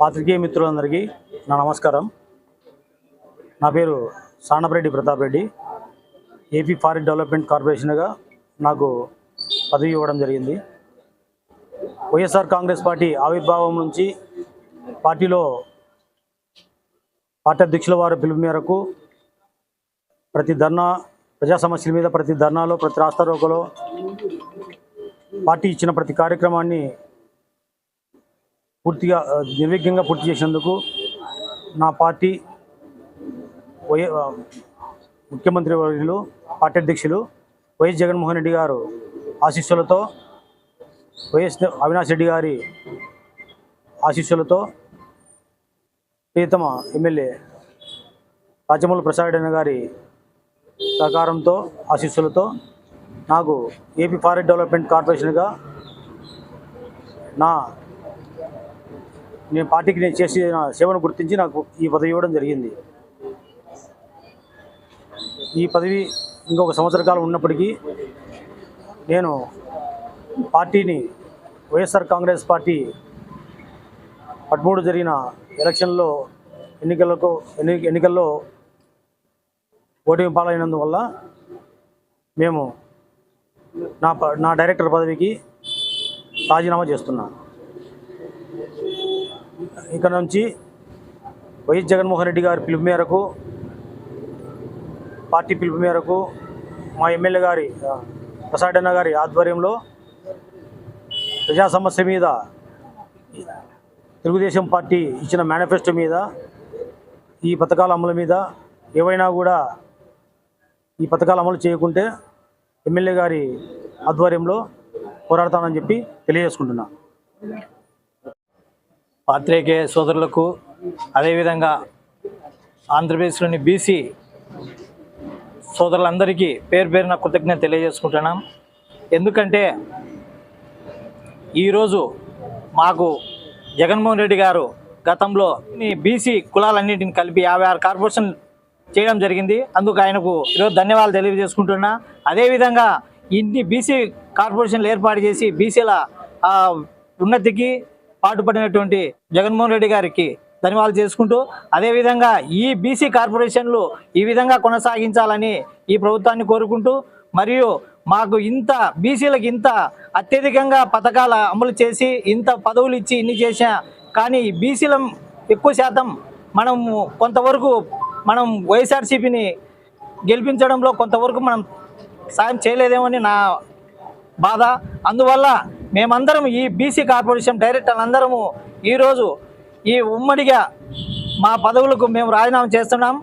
పాత్రికేయ మిత్రులందరికీ నా నమస్కారం. నా పేరు Sanapareddy Pratap Reddy. AP forest development కార్పొరేషన్గా నాకు పదవి ఇవ్వడం జరిగింది. వైఎస్ఆర్ కాంగ్రెస్ పార్టీ ఆవిర్భావం నుంచి పార్టీలో పార్టీ అధ్యక్షుల వారి పిలుపు మేరకు ప్రతి ధర్నా ప్రజా సమస్యల మీద ప్రతి ధర్నాలో ప్రతి రాస్తారోకలో పార్టీ ఇచ్చిన ప్రతి కార్యక్రమాన్ని పూర్తిగా నిర్విఘ్నంగా పూర్తి చేసినందుకు నా పార్టీ వై ముఖ్యమంత్రి వర్యులు పార్టీ అధ్యక్షులు వైఎస్ జగన్మోహన్ రెడ్డి గారు ఆశీస్సులతో వైఎస్ అవినాష్ రెడ్డి గారి ఆశీస్సులతో ప్రియతమ ఎమ్మెల్యే రాజమౌళి ప్రసాద్ గారి సహకారంతో ఆశీస్సులతో నాకు ఏపీ ఫారెస్ట్ డెవలప్మెంట్ కార్పొరేషన్గా నా నేను పార్టీకి నేను చేసిన సేవను గుర్తించి నాకు ఈ పదవి ఇవ్వడం జరిగింది. ఈ పదవి ఇంకొక సంవత్సర కాలం ఉన్నప్పటికీ నేను పార్టీని వైఎస్ఆర్ కాంగ్రెస్ పార్టీ పదమూడు జరిగిన ఎలక్షన్లో ఎన్నికలకు ఎన్ని ఎన్నికల్లో ఓటమి పాలైనందువల్ల మేము నా ప- నా డైరెక్టర్ పదవికి రాజీనామా చేస్తున్నాను ఇక్కడ నుంచి వైఎస్ జగన్మోహన్ రెడ్డి గారి పిలుపు మేరకు పార్టీ పిలుపు మేరకు మా ఎమ్మెల్యే గారి ప్రసాదన్న గారి ఆధ్వర్యంలో ప్రజా సమస్య మీద తెలుగుదేశం పార్టీ ఇచ్చిన మేనిఫెస్టో మీద ఈ పథకాల అమలు మీద ఏవైనా కూడా ఈ పథకాలు అమలు చేయకుంటే ఎమ్మెల్యే గారి ఆధ్వర్యంలో పోరాడతానని చెప్పి తెలియజేసుకుంటున్నా. పాత్రికేయ సోదరులకు అదేవిధంగా ఆంధ్రప్రదేశ్లోని బీసీ సోదరులందరికీ పేరు పేరున కృతజ్ఞత తెలియజేసుకుంటున్నాం. ఎందుకంటే ఈరోజు మాకు జగన్మోహన్ రెడ్డి గారు గతంలో బీసీ కులాలన్నింటిని కలిపి యాభై ఆరు కార్పొరేషన్ చేయడం జరిగింది. అందుకు ఆయనకు ఈరోజు ధన్యవాదాలు తెలియజేసుకుంటున్నా. అదేవిధంగా ఇన్ని బీసీ కార్పొరేషన్లు ఏర్పాటు చేసి బీసీల ఉన్నతికి పాటుపడినటువంటి జగన్మోహన్ రెడ్డి గారికి ధన్యవాదాలు చేసుకుంటూ అదేవిధంగా ఈ బీసీ కార్పొరేషన్లు ఈ విధంగా కొనసాగించాలని ఈ ప్రభుత్వాన్ని కోరుకుంటూ మరియు మాకు ఇంత బీసీలకు ఇంత అత్యధికంగా పథకాల అమలు చేసి ఇంత పదవులు ఇచ్చి ఇన్ని చేసా కానీ ఈ బీసీల ఎక్కువ శాతం మనం కొంతవరకు మనం వైఎస్ఆర్సీపీని గెలిపించడంలో కొంతవరకు మనం సాయం చేయలేదేమని నా బాధ. అందువల్ల మేమందరం ఈ బీసీ కార్పొరేషన్ డైరెక్టర్లు అందరము ఈరోజు ఈ ఉమ్మడిగా మా పదవులకు మేము రాజీనామా చేస్తున్నాం.